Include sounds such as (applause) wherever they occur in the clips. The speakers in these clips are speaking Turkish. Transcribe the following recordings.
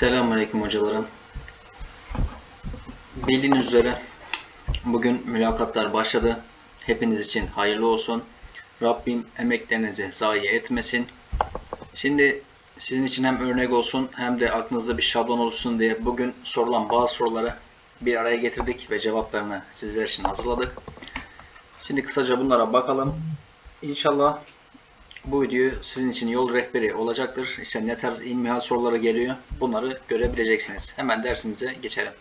Selamünaleyküm hocalarım. Bildiğiniz üzere bugün mülakatlar başladı. Hepiniz için hayırlı olsun. Rabbim emeklerinizi zayi etmesin. Şimdi sizin için hem örnek olsun hem de aklınızda bir şablon olsun diye bugün sorulan bazı soruları bir araya getirdik ve cevaplarını sizler için hazırladık. Şimdi kısaca bunlara bakalım. İnşallah bu video sizin için yol rehberi olacaktır. İşte ne tarz ilmihal soruları geliyor bunları görebileceksiniz. Hemen dersimize geçelim.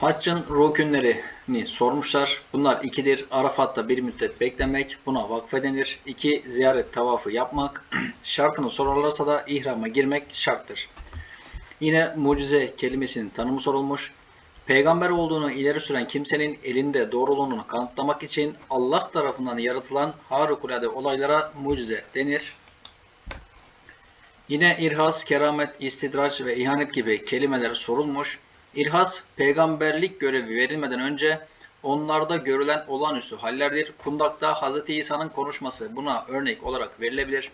Haccın rükünlerini sormuşlar. Bunlar ikidir. Arafat'ta bir müddet beklemek. Buna vakfe denir. İki, ziyaret tavafı yapmak. (clears throat) Şartını sorarlarsa da ihrama girmek şarttır. Yine mucize kelimesinin tanımı sorulmuş. Peygamber olduğunu ileri süren kimsenin elinde doğruluğunu kanıtlamak için Allah tarafından yaratılan harikulade olaylara mucize denir. Yine irhas, keramet, istidraç ve ihanet gibi kelimeler sorulmuş. İrhas, peygamberlik görevi verilmeden önce onlarda görülen olağanüstü hallerdir. Kundak'ta Hz. İsa'nın konuşması buna örnek olarak verilebilir.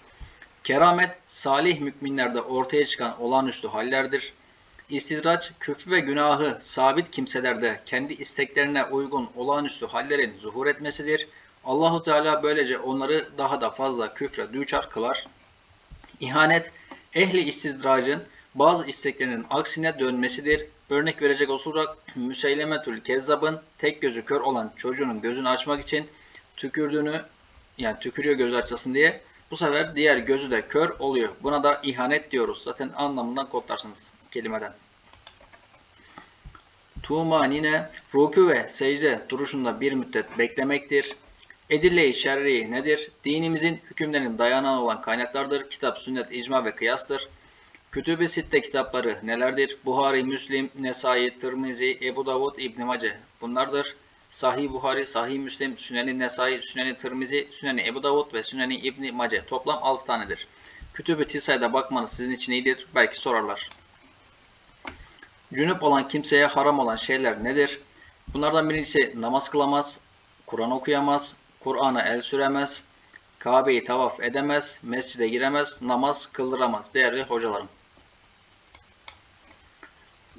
Keramet, salih müminlerde ortaya çıkan olağanüstü hallerdir. İstidraç, küfrü ve günahı sabit kimselerde kendi isteklerine uygun olağanüstü hallerin zuhur etmesidir. Allahu Teala böylece onları daha da fazla küfre düçar kılar. İhanet, ehli istidracın bazı isteklerinin aksine dönmesidir. Örnek verecek olursak Müseylemetül Kezzab'ın tek gözü kör olan çocuğunun gözünü açmak için tükürdüğünü yani tükürüyor gözü açasın diye bu sefer diğer gözü de kör oluyor. Buna da ihanet diyoruz. Zaten anlamından kodlarsınız kelimeden. Tumanine ruku ve secde duruşunda bir müddet beklemektir. Edille-i şer'i nedir? Dinimizin hükümlerinin dayanağı olan kaynaklardır. Kitap, sünnet, icma ve kıyastır. Kütüb-i Sitte kitapları nelerdir? Buhari, Müslim, Nesai, Tirmizi, Ebu Davud, İbn Mace. Bunlardır. Sahih Buhari, Sahih Müslim, Süneni Nesai, Süneni Tirmizi, Süneni Ebu Davud ve Süneni İbn Mace. Toplam 6 tanedir. Kütüb-i Tisa'ya bakmanız sizin için iyidir. Belki sorarlar. Cünüp olan kimseye haram olan şeyler nedir? Bunlardan birincisi namaz kılamaz, Kur'an okuyamaz, Kur'an'a el süremez, Kabe'yi tavaf edemez, mescide giremez, namaz kıldıramaz. Değerli hocalarım.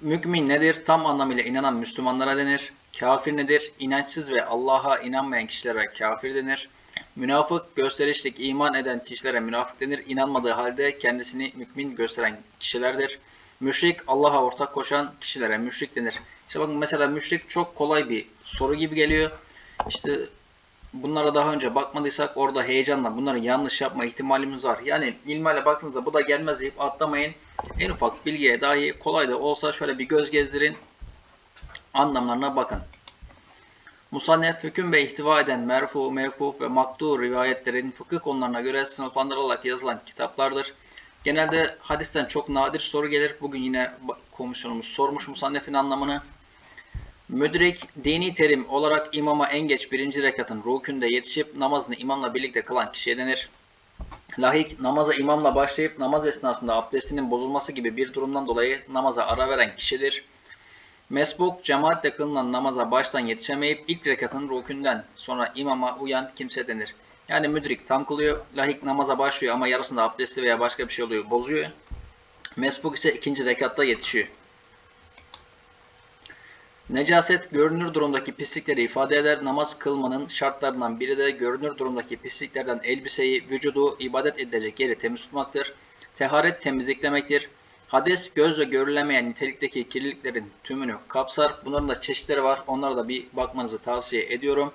Mümin nedir? Tam anlamıyla inanan Müslümanlara denir. Kafir nedir? İnançsız ve Allah'a inanmayan kişilere kafir denir. Münafık, gösterişlik iman eden kişilere münafık denir. İnanmadığı halde kendisini mümin gösteren kişilerdir. Müşrik, Allah'a ortak koşan kişilere müşrik denir. İşte bakın mesela müşrik çok kolay bir soru gibi geliyor. İşte bunlara daha önce bakmadıysak orada heyecanla bunları yanlış yapma ihtimalimiz var. Yani ilmale baktığınızda bu da gelmez deyip atlamayın. En ufak bilgiye dahi kolay da olsa şöyle bir göz gezdirin. Anlamlarına bakın. Musannef hüküm ve ihtiva eden merfu, mevkuf ve maktu rivayetlerin fıkıh konularına göre sınıflandırılarak yazılan kitaplardır. Genelde hadisten çok nadir soru gelir. Bugün yine komisyonumuz sormuş musannefin anlamını. Müdrik, dini terim olarak imama en geç birinci rekatın rükünde yetişip namazını imamla birlikte kılan kişiye denir. Lahik, namaza imamla başlayıp namaz esnasında abdestinin bozulması gibi bir durumdan dolayı namaza ara veren kişidir. Mesbuk, cemaatle kılınan namaza baştan yetişemeyip ilk rekatın rükünden sonra imama uyan kimse denir. Yani müdrik tam kılıyor, lahik namaza başlıyor ama yarısında abdesti veya başka bir şey oluyor, bozuyor. Mesbuk ise ikinci rekatta yetişiyor. Necaset görünür durumdaki pislikleri ifade eder. Namaz kılmanın şartlarından biri de görünür durumdaki pisliklerden elbiseyi, vücudu, ibadet edilecek yeri temiz tutmaktır. Teharet temizliklemektir. Hades gözle görülemeyen nitelikteki kirliliklerin tümünü kapsar. Bunların da çeşitleri var. Onlara da bir bakmanızı tavsiye ediyorum.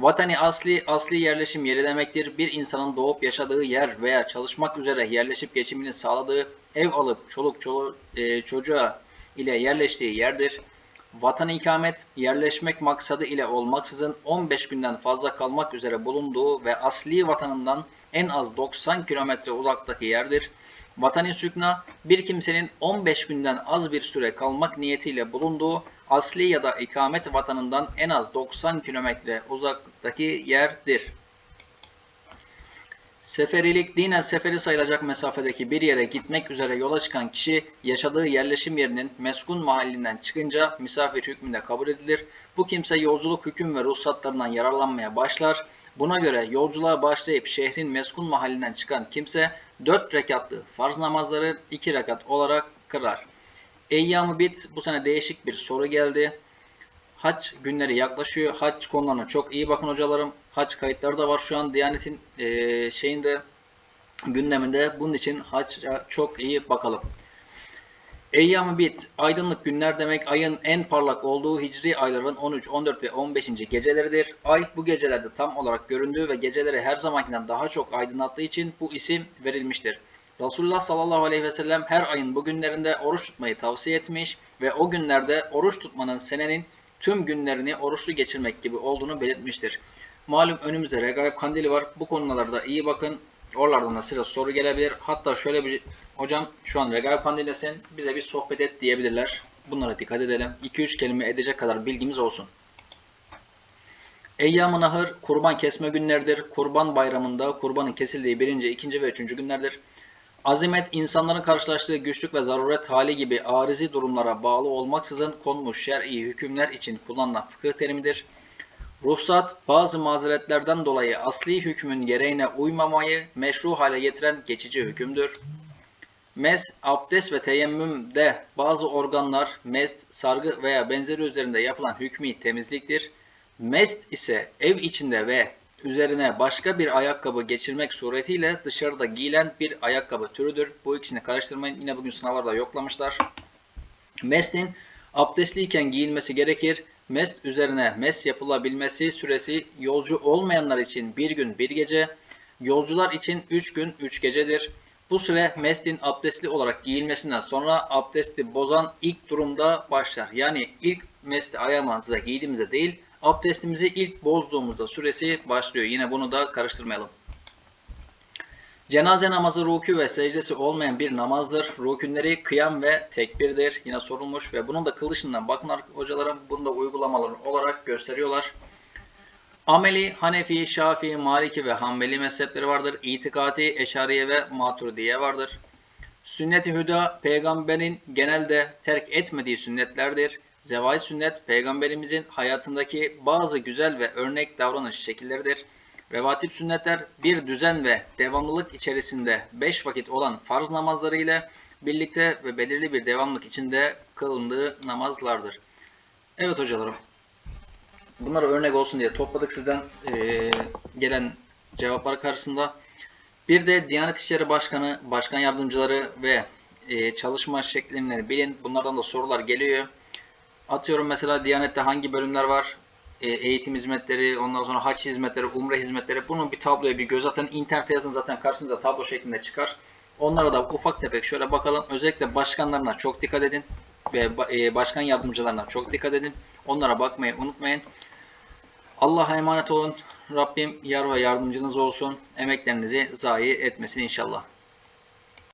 Vatani asli, asli yerleşim yeri demektir. Bir insanın doğup yaşadığı yer veya çalışmak üzere yerleşip geçimini sağladığı, ev alıp çoluk çolu, e, çocuğa ile yerleştiği yerdir. Vatan ikamet, yerleşmek maksadı ile olmaksızın 15 günden fazla kalmak üzere bulunduğu ve asli vatanından en az 90 kilometre uzaktaki yerdir. Vatani sükna, bir kimsenin 15 günden az bir süre kalmak niyetiyle bulunduğu asli ya da ikamet vatanından en az 90 kilometre uzaktaki yerdir. Seferilik dinen seferi sayılacak mesafedeki bir yere gitmek üzere yola çıkan kişi yaşadığı yerleşim yerinin meskun mahallinden çıkınca misafir hükmünde kabul edilir. Bu kimse yolculuk hüküm ve ruhsatlarından yararlanmaya başlar. Buna göre yolculuğa başlayıp şehrin meskun mahallinden çıkan kimse 4 rekatlı farz namazları 2 rekat olarak kılar. Eyyam-ı bit bu sene değişik bir soru geldi. Hac günleri yaklaşıyor. Hac konularına çok iyi bakın hocalarım. Hac kayıtları da var şu an Diyanet'in eee, şeyinde gündeminde. Bunun için hacca çok iyi bakalım. Eyyam-ı bit, aydınlık günler demek ayın en parlak olduğu hicri ayların 13, 14 ve 15. geceleridir. Ay bu gecelerde tam olarak göründüğü ve geceleri her zamankinden daha çok aydınlattığı için bu isim verilmiştir. Resulullah sallallahu aleyhi ve sellem her ayın bu günlerinde oruç tutmayı tavsiye etmiş ve o günlerde oruç tutmanın senenin tüm günlerini oruçlu geçirmek gibi olduğunu belirtmiştir. Malum önümüzde Regaib Kandili var. Bu konularda iyi bakın. Oralardan da size soru gelebilir. Hatta şöyle bir hocam şu an Regaib Kandili'desin bize bir sohbet et diyebilirler. Bunlara dikkat edelim. 2-3 kelime edecek kadar bilgimiz olsun. Eyyam-ı Nahır kurban kesme günleridir. Kurban bayramında kurbanın kesildiği birinci, ikinci ve üçüncü günlerdir. Azimet insanların karşılaştığı güçlük ve zaruret hali gibi arizi durumlara bağlı olmaksızın konmuş şer'i hükümler için kullanılan fıkıh terimidir. Ruhsat, bazı mazeretlerden dolayı asli hükmün gereğine uymamayı meşru hale getiren geçici hükümdür. Mes, abdest ve teyemmümde bazı organlar, mest, sargı veya benzeri üzerinde yapılan hükmü temizliktir. Mest ise ev içinde ve üzerine başka bir ayakkabı geçirmek suretiyle dışarıda giyilen bir ayakkabı türüdür. Bu ikisini karıştırmayın. Yine bugün sınavlarda yoklamışlar. Mestin abdestliyken giyilmesi gerekir. Mest üzerine mes yapılabilmesi süresi yolcu olmayanlar için bir gün bir gece, yolcular için üç gün üç gecedir. Bu süre mestin abdestli olarak giyilmesinden sonra abdesti bozan ilk durumda başlar. Yani ilk mesti ayağımıza giydiğimizde değil, abdestimizi ilk bozduğumuzda süresi başlıyor. Yine bunu da karıştırmayalım. Cenaze namazı rükû ve secdesi olmayan bir namazdır. Rükünleri kıyam ve tekbirdir. Yine sorulmuş ve bunun da kılışından bakın hocalarım bunu da uygulamalar olarak gösteriyorlar. Ameli, Hanefi, Şafii, Maliki ve Hanbeli mezhepleri vardır. İtikati, Eşariye ve Maturidiye vardır. Sünnet-i Hüda, peygamberin genelde terk etmediği sünnetlerdir. Zevai sünnet, peygamberimizin hayatındaki bazı güzel ve örnek davranış şekilleridir. Revatip sünnetler bir düzen ve devamlılık içerisinde beş vakit olan farz namazları ile birlikte ve belirli bir devamlık içinde kılındığı namazlardır. Evet hocalarım. Bunlara örnek olsun diye topladık sizden eee, gelen cevaplar karşısında. Bir de Diyanet İşleri Başkanı, Başkan Yardımcıları ve eee, çalışma şekillerini bilin. Bunlardan da sorular geliyor. Atıyorum mesela Diyanet'te hangi bölümler var? E, eğitim hizmetleri, ondan sonra haç hizmetleri, umre hizmetleri. Bunun bir tabloya bir göz atın. İnternete yazın zaten karşınıza tablo şeklinde çıkar. Onlara da ufak tefek şöyle bakalım. Özellikle başkanlarına çok dikkat edin. Ve e, başkan yardımcılarına çok dikkat edin. Onlara bakmayı unutmayın. Allah'a emanet olun. Rabbim yar ve yardımcınız olsun. Emeklerinizi zayi etmesin inşallah.